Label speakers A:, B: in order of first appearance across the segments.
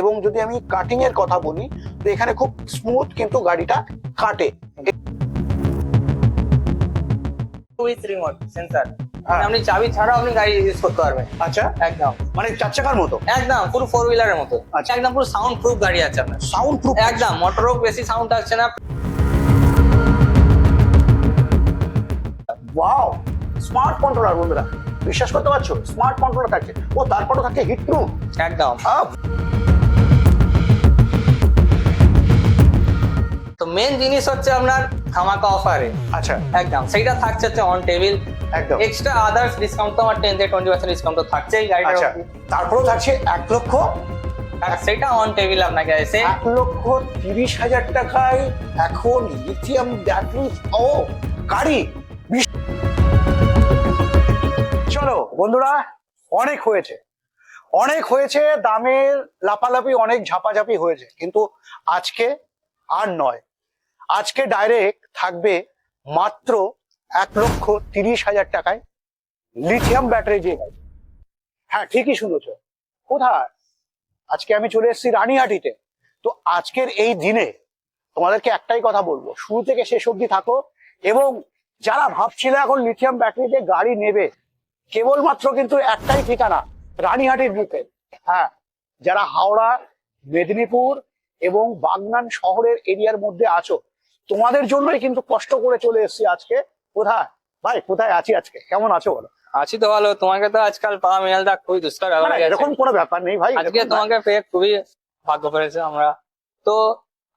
A: এবং যদি আমি কাটিং এর কথা বলি তো এখানে খুব স্মুথ কিন্তু গাড়িটা কাটে
B: রিমোট সেন্সার। আপনি চাবি ছাড়াও আপনি গাড়ি ইউজ করতে পারবেন।
A: আচ্ছা।
B: একদম।
A: মানে চার চাকার মতো?
B: একদম পুরো ফোর হুইলারের মতো।
A: আচ্ছা।
B: একদম পুরো সাউন্ড প্রুফ গাড়ি আছে আপনার।
A: সাউন্ড প্রুফ
B: একদম মোটরও বেশি সাউন্ড আসছে না।
A: ওয়াও স্মার্ট কন্ট্রোলার বন্ধুরা। বিশ্বাস করতে পারছ? স্মার্ট কন্ট্রোলার থাকছে। ও তারপরও থাকে হিট প্রুফ
B: একদম। মেন জিনিস হচ্ছে আপনার ধামাকা অফারে
A: আচ্ছা।
B: একদম সেইটা থাকছে হচ্ছে অন টেবিল
A: একদম।
B: এক্সট্রা আদার্স ডিসকাউন্ট তো আমার টেন থেকে টোয়েন্টি পার্সেন্ট ডিসকাউন্ট তো থাকছেই গাড়িটার
A: আচ্ছা। তারপরেও থাকছে এক লক্ষ
B: সেটা অন টেবিল আপনাকে এসে
A: এক লক্ষ তিরিশ হাজার টাকায় এখন লিথিয়াম ব্যাটারি ও গাড়ি। চলো বন্ধুরা অনেক হয়েছে। অনেক হয়েছে দামের লাপালাপি অনেক ঝাপাঝাপি হয়েছে। কিন্তু আজকে আর নয়। আজকে ডাইরেক্ট থাকবে মাত্র এক লক্ষ তিরিশ হাজার টাকায় লিথিয়াম ব্যাটারি যে। হ্যাঁ ঠিকই শুনেছ। কোথায়? আজকে আমি চলে এসেছি রানীহাটিতে। তো আজকের এই দিনে তোমাদেরকে একটাই কথা বলব, শুরু থেকে শেষ অবধি থাকো এবং যারা ভাবছিল এখন লিথিয়াম ব্যাটারিতে গাড়ি নেবে, কেবলমাত্র কিন্তু একটাই ঠিকানা, রানীহাটির বুকে হ্যাঁ যারা হাওড়া, মেদিনীপুর এবং বাগনান শহরের এরিয়ার মধ্যে আছো তোমাদের জন্যই কিন্তু কষ্ট করে চলে এসেছি আজকে। কোথায়? ভাই কোথায় আছি আজকে? কেমন আছো বলো?
B: আছি তো ভালো। তোমাকে তো আজকাল পাওয়া দা খুবই দুষ্কর।
A: এরকম কোনো ব্যাপার নেই ভাই
B: আজকে তোমাকে পেয়ে খুবই ভাগ্য পেরেছে আমরা। তো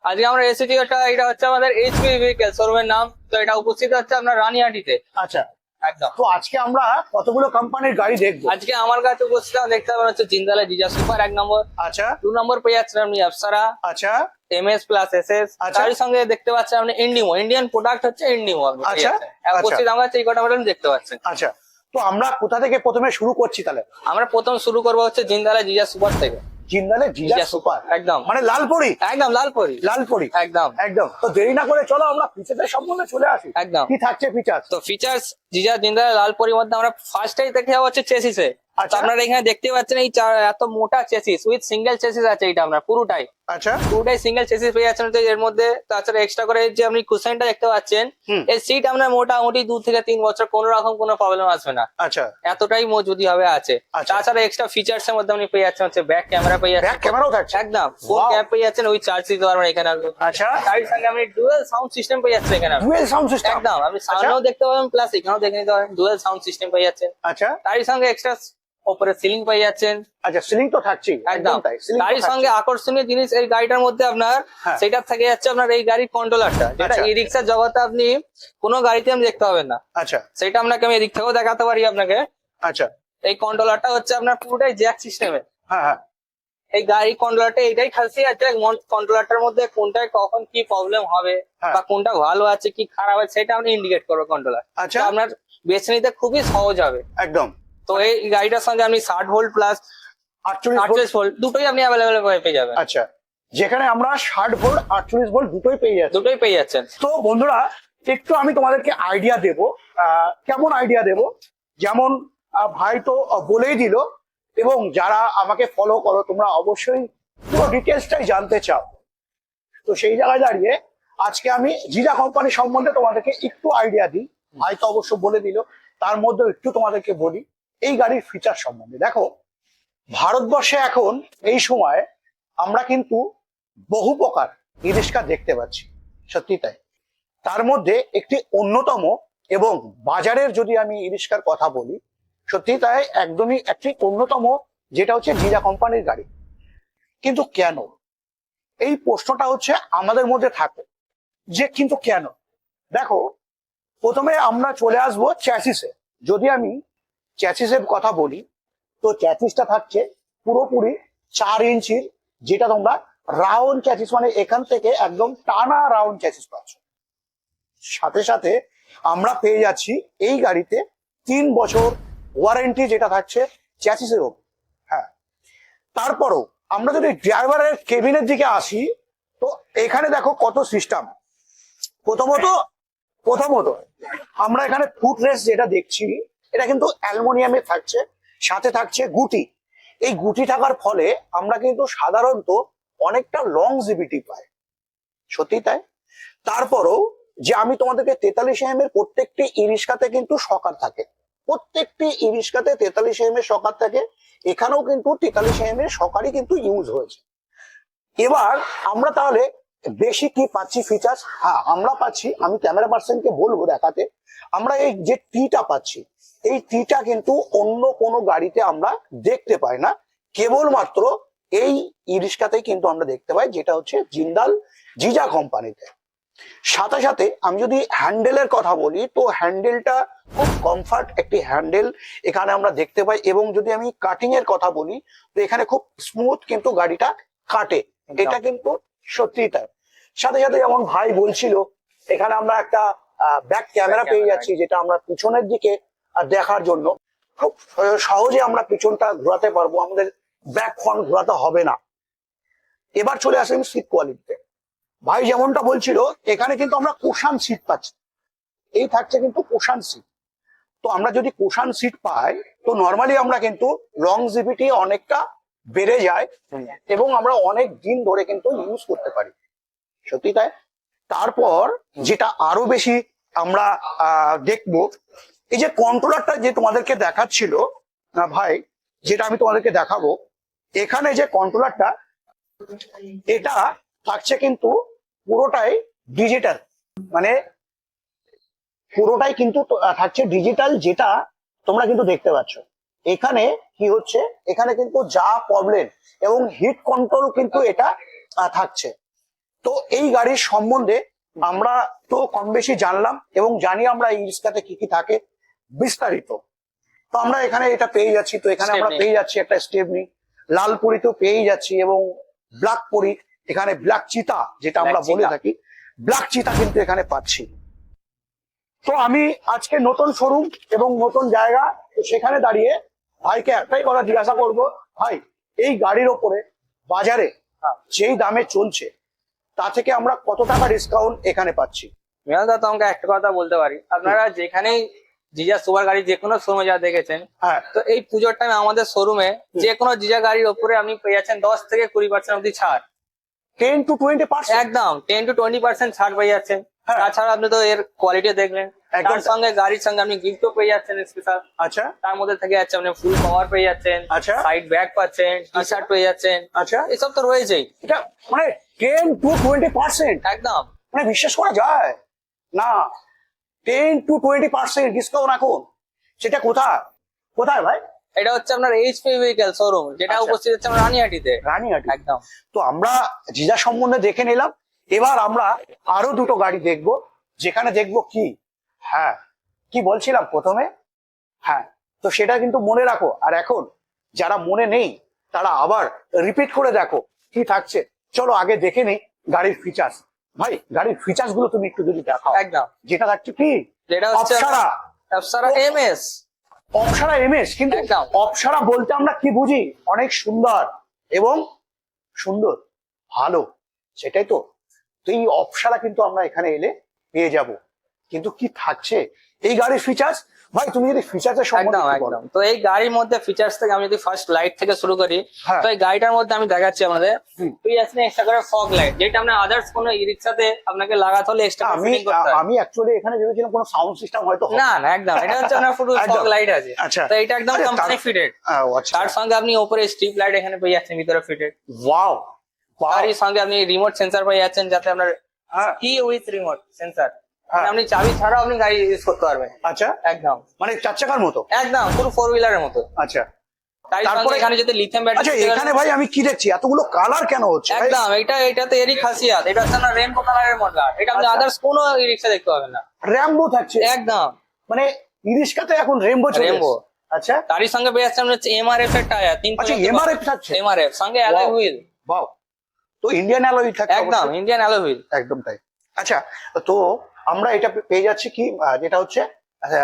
B: আজকে আমরা এসেছি এটা এটা হচ্ছে আমাদের এইচপি ভেহিকেল শোরুমের নাম। তো এটা উপস্থিত হচ্ছে আমরা রানিহাটিতে
A: আচ্ছা।
B: একদম।
A: তো আজকে আমরা কতগুলো কোম্পানির গাড়ি দেখব?
B: আজকে আমার কাছে উপস্থিত দেখতে পাবেন হচ্ছে জিন্দালে জিজা সুপার এক নম্বর।
A: আচ্ছা।
B: দু নম্বর পেয়ে যাচ্ছেন আপনি অপসারা
A: আচ্ছা।
B: M S plus S S
A: আচ্ছা।
B: তারই সঙ্গে দেখতে পাচ্ছেন আপনি ইন্ডিমো ইন্ডিয়ান প্রোডাক্ট হচ্ছে ইন্ডিমো
A: আচ্ছা,
B: যাচ্ছেন।
A: আচ্ছা।
B: উপস্থিত আমার কাছে এই কটা মডেল দেখতে পাচ্ছেন
A: আচ্ছা। তো আমরা কোথা থেকে প্রথমে শুরু করছি তাহলে?
B: আমরা প্রথম শুরু করব হচ্ছে জিন্দালা জিজা সুপার থেকে।
A: জিন্দালে জিজা সুপার।
B: একদম।
A: মানে লালপুরি।
B: একদম লালপুরি।
A: লালপুরি।
B: একদম।
A: একদম। তো দেরি না করে চলো আমরা ফিচারের সম্বন্ধে চলে আসি।
B: একদম।
A: কি থাকছে ফিচার
B: তো ফিচার্স জিজা জিন্দা লালপরির মধ্যে আমরা ফার্স্টেই দেখে যাব হচ্ছে চেসিসে
A: আচ্ছা।
B: আপনারা এখানে দেখতে পাচ্ছেন এই এত মোটা চেসিস উইথ সিঙ্গেল চেসিস আছে এটা আমরা পুরোটাই।
A: আচ্ছা।
B: পুরোটাই সিঙ্গেল চেসিস পেয়ে যাচ্ছেন এর মধ্যে। তাছাড়া এক্সট্রা করে যে আপনি কুশনটা দেখতে পাচ্ছেন। এই সিট আপনার মোটামুটি দু থেকে তিন বছর কোনো রকম কোনো প্রবলেম আসবে না।
A: আচ্ছা।
B: এতটাই মজুদি হবে আছে।
A: আচ্ছা।
B: তাছাড়া এক্সট্রা ফিচার্স এর মধ্যে আপনি পেয়ে যাচ্ছেন হচ্ছে ব্যাক ক্যামেরা পেয়ে
A: ব্যাক ক্যামেরাও থাকছে।
B: একদম। ফোন ক্যাপ পেয়ে যাচ্ছেন ওই চার্জ দিতে পারবেন এখানে
A: আচ্ছা।
B: তার সঙ্গে আপনি ডুয়েল সাউন্ড সিস্টেম পেয়ে যাচ্ছেন এখানে।
A: ডুয়েল সাউন্ড সিস্টেম
B: একদম। আপনি সামনেও দেখতে পাবেন প্লাস এখানেও দেখে নিতে পারেন ডুয়েল সাউন্ড সিস্টেম পেয়ে যাচ্ছেন।
A: আচ্ছা।
B: তারই সঙ্গে এক্সট্রা ওপরে সিলিং পেয়ে যাচ্ছেন।
A: আচ্ছা সিলিং তো থাকছেই
B: একদম
A: তাই থাকছেই।
B: সঙ্গে আকর্ষণীয় জিনিস এই গাড়িটার মধ্যে আপনার
A: হ্যাঁ।
B: সেটা থেকে যাচ্ছে আপনার এই গাড়ির কন্ট্রোলারটা যেটা
A: আচ্ছা।
B: ই রিক্সার জগতে আপনি কোনো গাড়িতে আমি দেখতে পাবেন না।
A: আচ্ছা।
B: সেটা আপনাকে আমি এদিক থেকেও দেখাতে পারি আপনাকে।
A: আচ্ছা।
B: এই কন্ট্রোলারটা হচ্ছে আপনার পুরোটাই জ্যাক সিস্টেমে
A: হ্যাঁ হ্যাঁ।
B: এই গাড়ি কন্ট্রোলারটা এটাই খাসি আছে কন্ট্রোলারটার মধ্যে কোনটায় কখন কি প্রবলেম হবে
A: হ্যাঁ।
B: বা কোনটা ভালো আছে কি খারাপ আছে সেটা আপনি ইন্ডিকেট করবে কন্ট্রোলার
A: আচ্ছা।
B: আপনার বেছে নিতে খুবই সহজ হবে।
A: একদম।
B: তো এই গাড়িটার সঙ্গে আপনি ষাট ভোল্ট প্লাস
A: আটচল্লিশ ভোল্ট?
B: দুটোই আপনি অ্যাভেলেবেল পেয়ে যাবেন।
A: আচ্ছা যেখানে আমরা ষাট ভোল্ট আটচল্লিশ ভোল্ট দুটোই পেয়ে যাচ্ছি।
B: দুটোই পেয়ে যাচ্ছেন।
A: তো বন্ধুরা একটু আমি তোমাদেরকে আইডিয়া দেব। আহ, কেমন আইডিয়া দেব? যেমন ভাই তো বলেই দিল এবং যারা আমাকে ফলো করো তোমরা অবশ্যই পুরো ডিটেলসটাই জানতে চাও। তো সেই জায়গায় দাঁড়িয়ে আজকে আমি জিজা কোম্পানি সম্বন্ধে তোমাদেরকে একটু আইডিয়া দিই। ভাই তো অবশ্য বলে দিল তার মধ্যে একটু তোমাদেরকে বলি। এই গাড়ির ফিচার সম্বন্ধে। দেখো, ভারতবর্ষে এখন এই সময় আমরা কিন্তু বহু প্রকার ই দেখতে পাচ্ছি সত্যি তাই। তার মধ্যে একটি অন্যতম এবং বাজারের যদি আমি ইরিস্কার কথা বলি সত্যি তাই একদমই একটি অন্যতম যেটা হচ্ছে জিরা কোম্পানির গাড়ি। কিন্তু কেন? এই প্রশ্নটা হচ্ছে আমাদের মধ্যে থাকে যে কিন্তু কেন? দেখো, প্রথমে আমরা চলে আসব চ্যাসিসে যদি আমি চ্যাসিসের কথা বলি, তো চ্যাসিসটা থাকছে পুরোপুরি চার ইঞ্চির, যেটা তোমরা রাউন্ড চ্যাসিস মানে এখান থেকে একদম টানা রাউন্ড চ্যাসিস পাচ্ছ। সাথে সাথে আমরা পেয়ে যাচ্ছি এই গাড়িতে তিন বছর ওয়ারেন্টি যেটা থাকছে চ্যাসিসের ওপর। হ্যাঁ। তারপরও আমরা যদি ড্রাইভারের কেবিনের দিকে আসি, তো এখানে দেখো কত সিস্টেম প্রথমত প্রথমত আমরা এখানে ফুট যেটা দেখছি এটা কিন্তু অ্যালুমিনিয়ামে থাকছে, সাথে থাকছে গুটি। এই গুটি থাকার ফলে আমরা কিন্তু সাধারণত অনেকটা লং জিবিটি পাই। সত্যি তাই? তারপরও যে আমি তোমাদেরকে তেতাল্লিশ এম এর প্রত্যেকটি ইরিস্কাতে কিন্তু সকার থাকে। প্রত্যেকটি ইরিস্কাতে তেতাল্লিশ এম এর সকার থাকে, এখানেও কিন্তু তেতাল্লিশ এম এর সকারই কিন্তু ইউজ হয়েছে। এবার আমরা তাহলে বেশি কি পাচ্ছি ফিচার্স হ্যাঁ আমরা পাচ্ছি, আমি ক্যামেরা পার্সনকে বলব দেখাতে, আমরা এই যে টিটা পাচ্ছি এই টিটা কিন্তু অন্য কোনো গাড়িতে আমরা দেখতে পাই না। কেবলমাত্র এই ইরিস্কাতেই কিন্তু আমরা দেখতে পাই যেটা হচ্ছে জিন্দাল জিজা কোম্পানিতে। সাথে সাথে আমি যদি হ্যান্ডেলের কথা বলি তো হ্যান্ডেলটা খুব কমফর্ট একটি হ্যান্ডেল এখানে আমরা দেখতে পাই এবং যদি আমি কাটিং এর কথা বলি তো এখানে খুব স্মুথ কিন্তু গাড়িটা কাটে। এটা কিন্তু সত্যি তাই। সাথে সাথে যেমন ভাই বলছিল এখানে আমরা একটা ব্যাক ক্যামেরা পেয়ে যাচ্ছি যেটা আমরা পিছনের দিকে দেখার জন্য। খুব সহজে আমরা পিছনটা ঘোরাতে পারব, আমাদের ব্যাক ফ্রন্ট ঘোরাতে হবে না। এবার চলে আসেন সিট কোয়ালিটিতে ভাই যেমনটা বলছিল, এখানে কিন্তু আমরা কুশান সিট পাচ্ছি। এই থাকছে কিন্তু কুশান সিট তো আমরা যদি কুশান সিট পাই, তো নর্মালি আমরা কিন্তু লং জিবিটি অনেকটা বেড়ে যায় এবং আমরা অনেক দিন ধরে কিন্তু ইউজ করতে পারি। সত্যি তাই? তারপর যেটা আরও বেশি আমরা দেখব এই যে কন্ট্রোলারটা যে তোমাদেরকে দেখাচ্ছিল, না ভাই, যেটা আমি তোমাদেরকে দেখাবো, এখানে যে কন্ট্রোলারটা এটা থাকছে কিন্তু পুরোটাই ডিজিটাল মানে পুরোটাই কিন্তু থাকছে ডিজিটাল যেটা তোমরা কিন্তু দেখতে পাচ্ছ। এখানে কি হচ্ছে? এখানে কিন্তু যা প্রবলেম এবং হিট কন্ট্রোল কিন্তু এটা থাকছে। তো এই গাড়ির সম্বন্ধে আমরা তো কম বেশি জানলাম এবং জানি আমরা এই রিক্সাতে কি কি থাকে। বিস্তারিত। তো আমরা এখানে এটা পেয়ে যাচ্ছি তো এখানে আমরা পেয়ে যাচ্ছি একটা স্টেপনি লাল পরিতেও পেয়ে যাচ্ছি এবং ব্ল্যাক পরি এখানে ব্ল্যাক চিতা যেটা আমরা বলে থাকি ব্ল্যাক চিতা কিন্তু এখানে পাচ্ছি। তো আমি আজকে নতুন শোরুম এবং নতুন জায়গা তো সেখানে দাঁড়িয়ে ভাইকে একটাই কথা জিজ্ঞাসা করব ভাই এই গাড়ির ওপরে বাজারে। যেই দামে চলছে তা থেকে আমরা কত টাকা ডিসকাউন্ট এখানে পাচ্ছি?
B: মেয়দা তো আমাকে একটা কথা বলতে পারি। আপনারা যেখানেই জিজা সুপার গাড়ি যে কোনো শোরুমে যা দেখেছেন
A: হ্যাঁ।
B: তো এই পুজোর টাইমে আমাদের শোরুমে যে কোনো জিজা গাড়ির ওপরে আপনি পেয়ে যাচ্ছেন দশ থেকে কুড়ি পার্সেন্ট অব্দি ছাড়।
A: টেন টু টোয়েন্টি পার্সেন্ট
B: একদম টেন টু টোয়েন্টি পার্সেন্ট ছাড় পেয়ে যাচ্ছেন।
A: হ্যাঁ।
B: তাছাড়া আপনি তো এর কোয়ালিটি দেখলেন। তার সঙ্গে গাড়ির সঙ্গে আপনি গিফটও পেয়ে যাচ্ছেন স্পেশাল
A: আচ্ছা।
B: তার মধ্যে থেকে যাচ্ছে আপনি ফুল পাওয়ার পেয়ে যাচ্ছেন।
A: আচ্ছা।
B: সাইড ব্যাগ পাচ্ছেন টি শার্ট পেয়ে যাচ্ছেন।
A: আচ্ছা।
B: এসব তো রয়েছেই।
A: এটা মানে টেন টু টোয়েন্টি পার্সেন্ট
B: একদম।
A: মানে বিশ্বাস করা যায়। না। Ten to twenty percent discount এখন সেটা কোথায়? কোথায় ভাই?
B: এটা হচ্ছে আপনার এইচপি ভেহিকেল শোরুম যেটা
A: আচ্ছা।
B: উপস্থিত হচ্ছে আমরা রানিহাটিতে
A: রানীহাটি
B: একদম।
A: তো আমরা জিজা সম্বন্ধে দেখে নিলাম এবার আমরা আরও দুটো গাড়ি দেখব যেখানে দেখব কি। হ্যাঁ কি বলছিলাম প্রথমে? হ্যাঁ তো সেটা কিন্তু মনে রাখো। আর এখন যারা মনে নেই তারা আবার রিপিট করে দেখো কি থাকছে। চলো আগে দেখে নেই গাড়ির ফিচার্স ভাই গাড়ির ফিচার্সগুলো তুমি একটু যদি দেখাও।
B: একদম।
A: যেটা থাকছে কি?
B: যেটা হচ্ছে
A: Apsara.
B: Apsara M S
A: Apsara MS কিন্তু। অপসারা বলতে আমরা কি বুঝি? অনেক সুন্দর এবং সুন্দর ভালো সেটাই তো। তো এই অপসারা কিন্তু আমরা এখানে এলে পেয়ে যাব। কিন্তু কি থাকছে? এই গাড়ির ফিচার্স ভাই তুমি যদি সম্বন্ধে
B: একদম একদম। তো এই গাড়ির মধ্যে ফিচার্স থেকে আমি যদি ফার্স্ট লাইট থেকে শুরু করি
A: হ্যাঁ।
B: তো এই গাড়িটার মধ্যে আমি দেখাচ্ছি আমাদের। তুই আসলে এক্সট্রা করে ফগ লাইট যেটা আপনার আদার্স কোনো ই রিক্সাতে আপনাকে লাগাতে হলে এক্সট্রা
A: আমি আমি অ্যাকচুয়ালি এখানে ভেবেছিলাম কোনো সাউন্ড সিস্টেম হয়তো
B: না না একদম। এটা হচ্ছে আপনার ফুল ফগ লাইট আছে।
A: আচ্ছা।
B: তো এটা একদম কোম্পানি ফিটেড
A: আচ্ছা।
B: তার সঙ্গে আপনি ওপরে স্ট্রিপ লাইট এখানে পেয়ে যাচ্ছেন ভিতরে ফিটেড
A: ওয়াও
B: এর সঙ্গে আপনি রিমোট সেন্সর পেয়ে যাচ্ছেন যাতে আপনার কি উইথ রিমোট সেন্সর। আপনি চাবি ছাড়াও আপনি গাড়ি ইউজ করতে পারবেন।
A: আচ্ছা।
B: একদম।
A: মানে চার চাকার মতো?
B: একদম পুরো ফোর হুইলারের মতো।
A: আচ্ছা।
B: তাই
A: তারপরে-
B: এখানে যদি লিথিয়াম
A: আচ্ছা এখানে ভাই আমি কি দেখছি? এতগুলো কালার কেন হচ্ছে
B: একদম এটা এটাতে এরই খাসিয়াত। এটা হচ্ছে না রেনবো কালারের মডেল। এটা আপনি
A: আচ্ছা।
B: আদার্স কোনো রিক্সা দেখতে পাবেন না।
A: র্যাম্বো থাকছে।
B: একদম।
A: মানে ইরিশকাতে এখন রেমবো চলে। আচ্ছা।
B: তারই সঙ্গে পেয়ে যাচ্ছে আপনার এমআরএফ এর টায়ার তিন
A: আচ্ছা এমআরএফ থাকছে?
B: এমআরএফ সঙ্গে অ্যালয়. হুইল
A: বাও তো ইন্ডিয়ান অ্যালয় থাকছে
B: একদম ইন্ডিয়ান অ্যালয় হুইল
A: একদম তাই। আচ্ছা তো আমরা এটা পেয়ে যাচ্ছি কি যেটা হচ্ছে আচ্ছা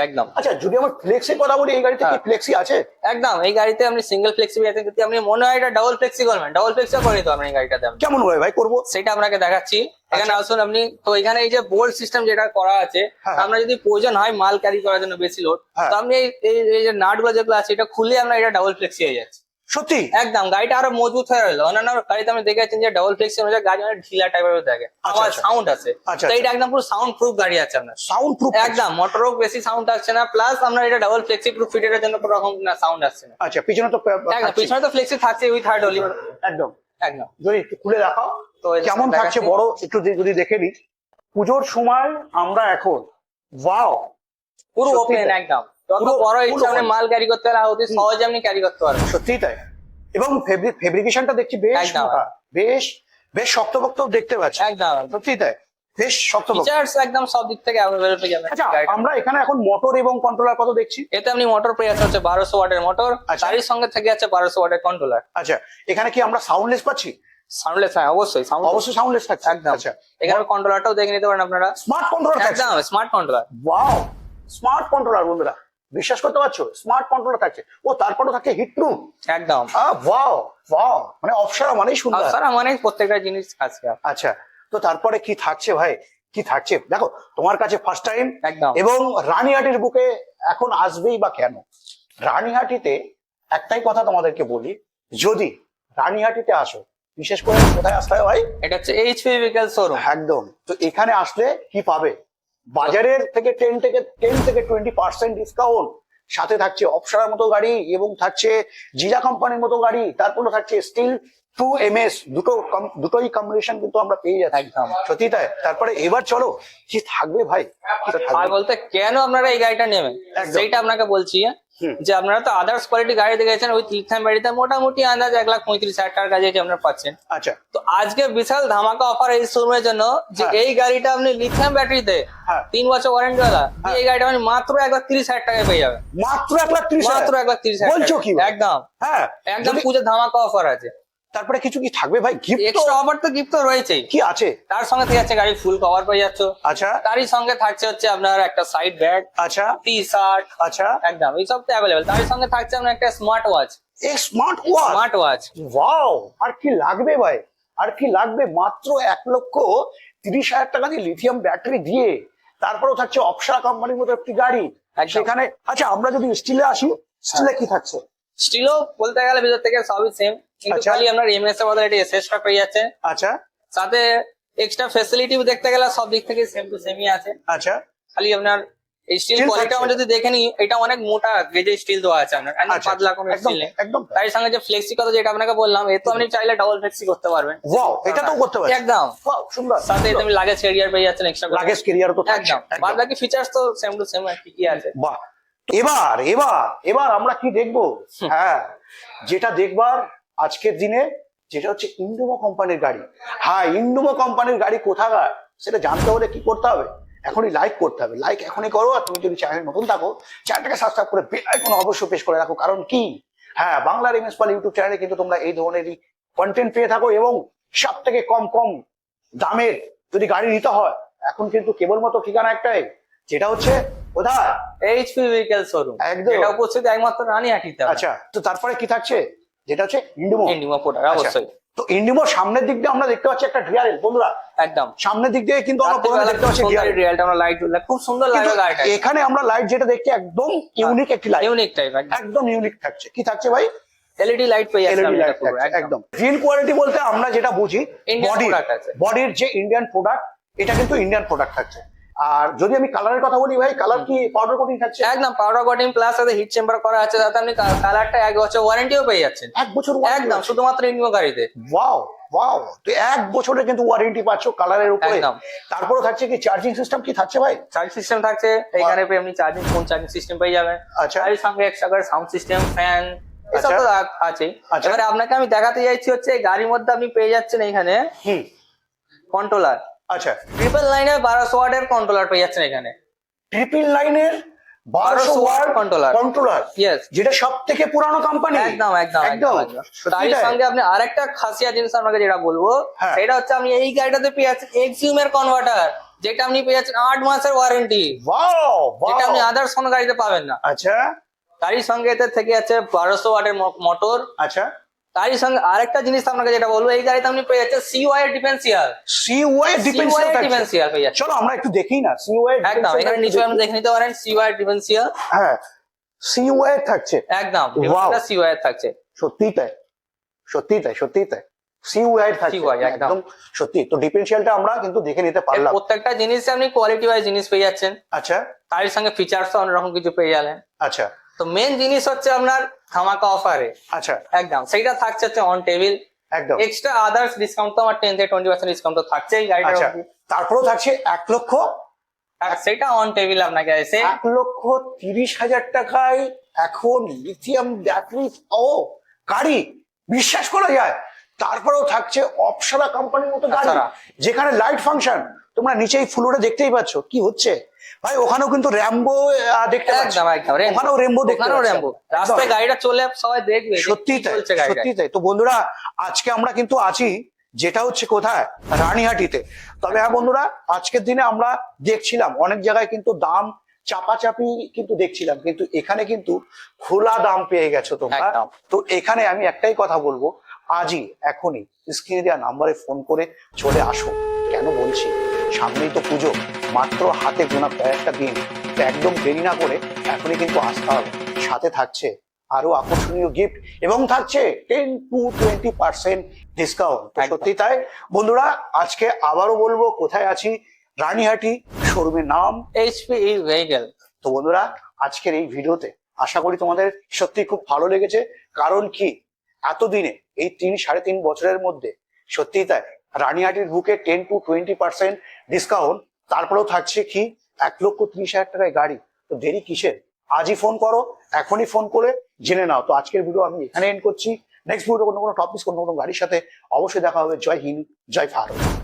B: একদম
A: আচ্ছা যদি আমার কথা বলি এই গাড়িতে কি
B: হ্যাঁ।
A: ফ্লেক্সি আছে
B: একদম এই গাড়িতে আপনি সিঙ্গেল ফ্লেক্সি যদি আপনি মনে হয় এটা ডাবল ফ্লেক্সি করবেন ডাবল ফ্লেক্সিও করে নিতে পারবেন এই গাড়িটাতে
A: কেমন হবে ভাই করব
B: সেটা আপনাকে দেখাচ্ছি এখানে
A: আচ্ছা।
B: আসুন আপনি তো এখানে এই যে বোল্ড সিস্টেম যেটা করা আছে
A: হ্যাঁ।
B: আমরা যদি প্রয়োজন হয় মাল ক্যারি করার জন্য বেশি লোড
A: হ্যাঁ।
B: তো আপনি এই এই- এই যে নাটগুলো যেগুলো আছে এটা খুলে আমরা এটা ডাবল ফ্লেক্সি হয়ে যাচ্ছে
A: সত্যি?
B: একদম গাড়িটা আরও মজবুত হয়ে রইল অন্যান্য গাড়িতে আমি দেখে যে ডাবল ফ্লেক্সি অনুযায়ী গাড়ি অনেক ঢিলা টাইপের থাকে। আবার
A: আচ্ছা।
B: সাউন্ড আছে।
A: আচ্ছা,
B: তো
A: আচ্ছা।
B: এটা একদম পুরো সাউন্ড প্রুফ গাড়ি আছে আপনার।
A: সাউন্ড প্রুফ
B: একদম মোটরও বেশি সাউন্ড আসছে না। প্লাস আমরা এটা ডাবল ফ্লেক্সি প্রুফ ফিটের জন্য কোনো রকম সাউন্ড আসছে না।
A: আচ্ছা পিছনে তো
B: একদম পিছনে তো ফ্লেক্সি থাকছে উই হার্ড অলি
A: একদম।
B: একদম।
A: যদি একটু খুলে দেখাও।
B: তো
A: কেমন থাকছে বড় একটু যদি দেখে নিই। পুজোর সময় আমরা এখন ওয়াও
B: পুরো ওপেন একদম। যত বড় ইচ্ছা আপনি মাল ক্যারি করতে পারেন অতি সহজে আপনি ক্যারি করতে পারবেন।
A: সত্যি তাই। এবং ফেব্রিকেশনটা দেখছি বেশ বেশ বেশ শক্তপোক্ত দেখতে পাচ্ছি।
B: একদম।
A: সত্যি তাই। বেশ
B: ফিচার্স একদম সব দিক থেকে অ্যাভেলেবল পেয়ে যাবেন
A: আচ্ছা আমরা এখানে এখন মোটর এবং কন্ট্রোলার কত দেখছি?
B: এতে আপনি মোটর পেয়ে হচ্ছে বারোশো ওয়াটের মোটর
A: আচ্ছা।
B: তারই সঙ্গে থেকে যাচ্ছে বারোশো ওয়াটের কন্ট্রোলার
A: আচ্ছা এখানে কি আমরা সাউন্ডলেস পাচ্ছি?
B: সাউন্ডলেস হ্যাঁ অবশ্যই। সাউন্ড
A: অবশ্যই সাউন্ডলেস থাকছে।
B: একদম।
A: আচ্ছা।
B: এখানে কন্ট্রোলারটাও দেখে নিতে পারেন আপনারা।
A: স্মার্ট কন্ট্রোলার
B: একদম smart controller
A: wow smart controller বন্ধুরা। বিশ্বাস করতে পারছ? স্মার্ট কন্ট্রোলার থাকছে। ও তারপরে থাকে হিটপ্রুফ
B: একদম।
A: ওয়াও ওয়াও মানে অপসরা মানেই সুন্দর।
B: মানে প্রত্যেকটা জিনিস আছে
A: আচ্ছা তো তারপরে কি থাকছে ভাই? কি থাকছে? দেখো তোমার কাছে ফার্স্ট টাইম
B: একদম।
A: এবং রানীহাটির বুকে এখন আসবেই বা কেন? রানীহাটিতে একটাই কথা তোমাদেরকে বলি যদি রানীহাটিতে আসো বিশেষ করে কোথায় আসতে হয় ভাই?
B: এটা হচ্ছে এইচপি ভেহিকেল শোরুম
A: একদম। তো এখানে আসলে কি পাবে? বাজারের থেকে টেন থেকে টেন থেকে টোয়েন্টি পার্সেন্ট ডিসকাউন্ট সাথে থাকছে অপসারার মতো গাড়ি এবং থাকছে জিরা কোম্পানির মতো গাড়ি। তারপরে থাকছে স্টিল টু এম এস দুটো দুটোই কম্বিনেশন কিন্তু আমরা পেয়ে যাচ্ছি।
B: একদম।
A: সত্যি তাই? তারপরে এবার চলো কি থাকবে ভাই?
B: আর বলতে কেন আপনারা এই গাড়িটা নেবেন। সেইটা আপনাকে বলছি হ্যাঁ? যে আপনারা তো আদার্স কোয়ালিটি গাড়ি দেখেছেন ওই লিথাম বাড়িতে মোটামুটি আন্দাজ এক লাখ পঁয়ত্রিশ হাজার টাকার কাছে যে আপনারা পাচ্ছেন।
A: আচ্ছা।
B: তো আজকে বিশাল ধামাকা অফার এই শোরুমের জন্য যে
A: হ্যাঁ।
B: এই গাড়িটা আপনি লিথিয়াম ব্যাটারিতে। তিন বছর ওয়ারেন্টি ওয়ালা
A: হ্যাঁ।
B: এই গাড়িটা আপনি মাত্র এক লাখ তিরিশ হাজার টাকায় পেয়ে যাবেন।
A: মাত্র এক লাখ ত্রিশ
B: মাত্র। এক লাখ তিরিশ হাজার
A: বলছো কি
B: একদম।
A: হ্যাঁ।
B: একদম পুজো ধামাকা অফার আছে।
A: তারপরে কিছু কি থাকবে ভাই? গিফট
B: এক্সট্রা অফার তো গিফট তো রয়েছেই।
A: কি আছে?
B: তার সঙ্গে থেকে যাচ্ছে গাড়ি ফুল কভার পেয়ে যাচ্ছ।
A: আচ্ছা।
B: তারই সঙ্গে থাকছে হচ্ছে আপনার একটা সাইড ব্যাগ
A: আচ্ছা।
B: টি শার্ট
A: আচ্ছা।
B: একদম এই সব তো অ্যাভেলেবেল তারই সঙ্গে থাকছে আপনার একটা স্মার্ট ওয়াচ
A: এ smart watch
B: smart watch
A: wow আর কি লাগবে ভাই? আর কি লাগবে? মাত্র এক লক্ষ তিরিশ হাজার টাকা দিয়ে লিথিয়াম ব্যাটারি দিয়ে। তারপরেও থাকছে অপসরা কোম্পানির মতো একটি গাড়ি। সেখানে আচ্ছা আমরা যদি স্টিলে আসি স্টিলে কি থাকছে?
B: স্টিলও বলতে গেলে ভিতর থেকে সবই সেম কিন্তু
A: আচ্ছা।
B: খালি আপনার এমএস এটা এসএস পেয়ে যাচ্ছে।
A: আচ্ছা।
B: সাথে এক্সট্রা দেখতে গেলে সব দিক থেকে সেম টু সেমই আছে।
A: আচ্ছা।
B: খালি আপনার এই স্টিল
A: Steel
B: কোয়ালিটি আমরা যদি দেখে নিই এটা অনেক মোটা গেজে স্টিল দেওয়া আছে আপনার। একদম
A: আচ্ছা।
B: পাতলা কোনো
A: একদম
B: স্টিল নেই
A: একদম।
B: তার সঙ্গে যে ফ্লেক্সি কথা যেটা আপনাকে বললাম এ তো আপনি চাইলে ডাবল ফ্লেক্সি করতে পারবেন।
A: ওয়াও এটা তো করতে পারছি
B: একদম।
A: সুন্দর।
B: সাথে এতে আপনি লাগেজ ক্যারিয়ার পেয়ে যাচ্ছেন এক্সট্রা
A: লাগেজ তো
B: একদম। বাদ বাকি ফিচার্স তো সেম টু সেম ঠিকই আছে?
A: বাহ। এবার এবার এবার আমরা কি দেখব? হ্যাঁ। যেটা দেখবার আজকের দিনে যেটা হচ্ছে ইন্ডোমো কোম্পানির গাড়ি। হ্যাঁ ইন্ডোমো কোম্পানির গাড়ি কোথাকার? সেটা জানতে হলে কি করতে হবে? এখনই লাইক করতে হবে। লাইক এখনই করো আর তুমি যদি চ্যানেল নতুন থাকো চ্যানেলটাকে সাবস্ক্রাইব করে বেল আইকন অবশ্যই প্রেস করে রাখো। কারণ কি? হ্যাঁ বাংলার এমএস পাল ইউটিউব চ্যানেলে কিন্তু তোমরা এই ধরনেরই কন্টেন্ট পেয়ে থাকো এবং সব থেকে কম কম দামের যদি গাড়ি নিতে হয় এখন কিন্তু কেবলমাত্র ঠিকানা একটাই যেটা হচ্ছে কোথায়?
B: এইচপি ভেহিকেল শোরুম
A: একদম।
B: এটা উপস্থিত একমাত্র রানীহাটিতে
A: আচ্ছা তো তারপরে কি থাকছে? যেটা হচ্ছে ইন্ডিমো
B: ইন্ডিমা
A: আচ্ছা,
B: অবশ্যই।
A: তো ইন্ডিমোর সামনের দিক দিয়ে আমরা দেখতে পাচ্ছি একটা ডিআরএল বন্ধুরা।
B: একদম।
A: সামনের দিক দিয়ে কিন্তু আমরা প্রথমে দেখতে পাচ্ছি ডিআরএল
B: রিয়েলটা আমরা লাইট খুব সুন্দর লাগে গাড়িটা
A: এখানে আমরা লাইট যেটা দেখছি একদম ইউনিক একটি লাইট
B: ইউনিক টাইপ
A: একদম। ইউনিক থাকছে। কি থাকছে ভাই?
B: এলইডি লাইট পেয়ে
A: এলইডি লাইট একদম। গ্রিন কোয়ালিটি বলতে আমরা যেটা বুঝি বডি। বডির যে ইন্ডিয়ান প্রোডাক্ট এটা কিন্তু ইন্ডিয়ান প্রোডাক্ট থাকছে। আর যদি আমি কালারের কথা বলি ভাই কালার কি পাউডার কোটিং থাকছে?
B: একদম পাউডার কোটিং প্লাস সাথে হিট চেম্বার করা আছে যাতে আপনি কালারটা এক বছর ওয়ারেন্টিও পেয়ে যাচ্ছেন।
A: এক বছর
B: একদম শুধুমাত্র ইন্ডিগো গাড়িতে।
A: ওয়াও ওয়াও তো এক বছরের কিন্তু ওয়ারেন্টি পাচ্ছ কালারের উপরে।
B: একদম।
A: তারপরে থাকছে কি চার্জিং সিস্টেম কি থাকছে ভাই?
B: চার্জ সিস্টেম থাকছে এখানে পেয়ে আপনি চার্জিং ফোন চার্জিং সিস্টেম পেয়ে যাবেন।
A: আচ্ছা।
B: আর এর সঙ্গে এক্সট্রা করে সাউন্ড সিস্টেম ফ্যান এসব
A: আচ্ছা।
B: তো আ- আছেই।
A: আচ্ছা।
B: এবারে আপনাকে আমি দেখাতে চাইছি হচ্ছে গাড়ির মধ্যে আপনি পেয়ে যাচ্ছেন এখানে
A: হুম।
B: কন্ট্রোলার
A: আচ্ছা।
B: ট্রিপল লাইনের বারোশো ওয়াটের কন্ট্রোলার পেয়ে যাচ্ছেন এখানে।
A: ট্রিপল লাইনের বারোশো
B: 1200
A: ওয়াট
B: controller।
A: কন্ট্রোলার
B: ইয়েস
A: যেটা সব থেকে পুরানো কোম্পানি
B: একদম একদম একদম। তারই সঙ্গে আপনি আরেকটা খাসিয়া জিনিস আপনাকে যেটা বলব
A: হ্যাঁ।
B: সেটা হচ্ছে আপনি এই গাড়িটাতে পেয়ে যাচ্ছেন এক্সিউম এর কনভার্টার যেটা আপনি পেয়ে যাচ্ছেন আট মাসের ওয়ারেন্টি
A: ওয়াও
B: যেটা আপনি আদার্স কোনো গাড়িতে পাবেন না।
A: আচ্ছা।
B: তারই সঙ্গে এতে থেকে যাচ্ছে বারোশো ওয়াটের মোটর
A: আচ্ছা।
B: তারই সঙ্গে আরেকটা জিনিস আপনাকে যেটা বলব এই গাড়িতে আপনি পেয়ে যাচ্ছেন C Y differential
A: C Y differential
B: differential পেয়ে যাচ্ছেন।
A: চলো আমরা একটু দেখি না সি ওয়াই
B: একদম এখানে নিচে আপনি দেখে নিতে পারেন সিওয়াই ডিফেন্সিয়াল
A: হ্যাঁ সি ওয়াই থাকছে।
B: একদম
A: Wow.
B: সিওয়াই থাকছে।
A: সত্যি তাই সত্যি তাই সত্যি তাই। সি ওয়াই থাকছে
B: একদম।
A: সত্যি। তো ডিফারেন্সিয়ালটা আমরা কিন্তু দেখে নিতে পারলাম।
B: প্রত্যেকটা জিনিস আপনি কোয়ালিটি ওয়াইজ জিনিস পেয়ে যাচ্ছেন।
A: আচ্ছা।
B: তারই সঙ্গে ফিচার্স অন্যরকম কিছু পেয়ে যাবেন
A: আচ্ছা।
B: তো মেন জিনিস হচ্ছে আপনার ধামাকা অফারে
A: আচ্ছা।
B: একদম। সেইটা থাকছে হচ্ছে অন টেবিল
A: একদম।
B: এক্সট্রা আদার্স ডিসকাউন্ট তো আমার টেন থেকে টোয়েন্টি পার্সেন্ট ডিসকাউন্ট তো থাকছেই গাড়িটার
A: আচ্ছা। তারপরেও থাকছে এক লক্ষ
B: সেটা অন টেবিল আপনাকে এসে
A: এক লক্ষ তিরিশ হাজার টাকায় এখন লিথিয়াম ব্যাটারি ও গাড়ি। বিশ্বাস করা যায়। তারপরেও থাকছে অপসারা কোম্পানির মতো গাড়ি। যেখানে লাইট ফাংশন তোমরা নিচেই ফ্লোরে দেখতেই পাচ্ছ। কি হচ্ছে? ভাই ওখানেও কিন্তু র্যাম্বো দেখতে পাচ্ছ। ওখানেও রেমবো দেখতে পাচ্ছ।
B: রাস্তায় গাড়িটা চলে সবাই দেখবে
A: সত্যি তাই সত্যি তাই। তো বন্ধুরা আজকে আমরা কিন্তু আছি যেটা হচ্ছে কোথায়? রানীহাটিতে। তবে হ্যাঁ বন্ধুরা আজকের দিনে আমরা দেখছিলাম অনেক জায়গায় কিন্তু দাম চাপাচাপি কিন্তু দেখছিলাম কিন্তু এখানে কিন্তু খোলা দাম পেয়ে গেছো তোমরা। তো এখানে আমি একটাই কথা বলব আজই এখনই স্ক্রিনে দেওয়া নাম্বারে ফোন করে চলে আসো। কেন বলছি? সামনেই তো পুজো। মাত্র হাতে গোনা কয়েকটা দিন একদম দেরি না করে এখনই কিন্তু আসতে হবে সাথে থাকছে আরও আকর্ষণীয় গিফট এবং থাকছে ten to twenty percent discount. সত্যি তাই? বন্ধুরা আজকে আবারও বলব কোথায় আছি? রানীহাটি শোরুমের নাম।
B: এইচপি ই ভেহিকেল
A: তো বন্ধুরা আজকের এই ভিডিওতে আশা করি তোমাদের সত্যি খুব ভালো লেগেছে। কারণ কি? এতদিনে এই তিন সাড়ে তিন বছরের মধ্যে সত্যি তাই রানীহাটির বুকে ten to twenty percent discount তারপরেও থাকছে কি? এক লক্ষ ত্রিশ হাজার টাকায় গাড়ি। তো দেরি কিসের? আজই ফোন করো, এখনই ফোন করে জেনে নাও। তো আজকের ভিডিও আমি এখানে এন্ড করছি। নেক্সট ভিডিও কোনো কোনো টপিক কোনো কোনো গাড়ির সাথে অবশ্যই দেখা হবে। জয় হিন্দ, জয় ভারত।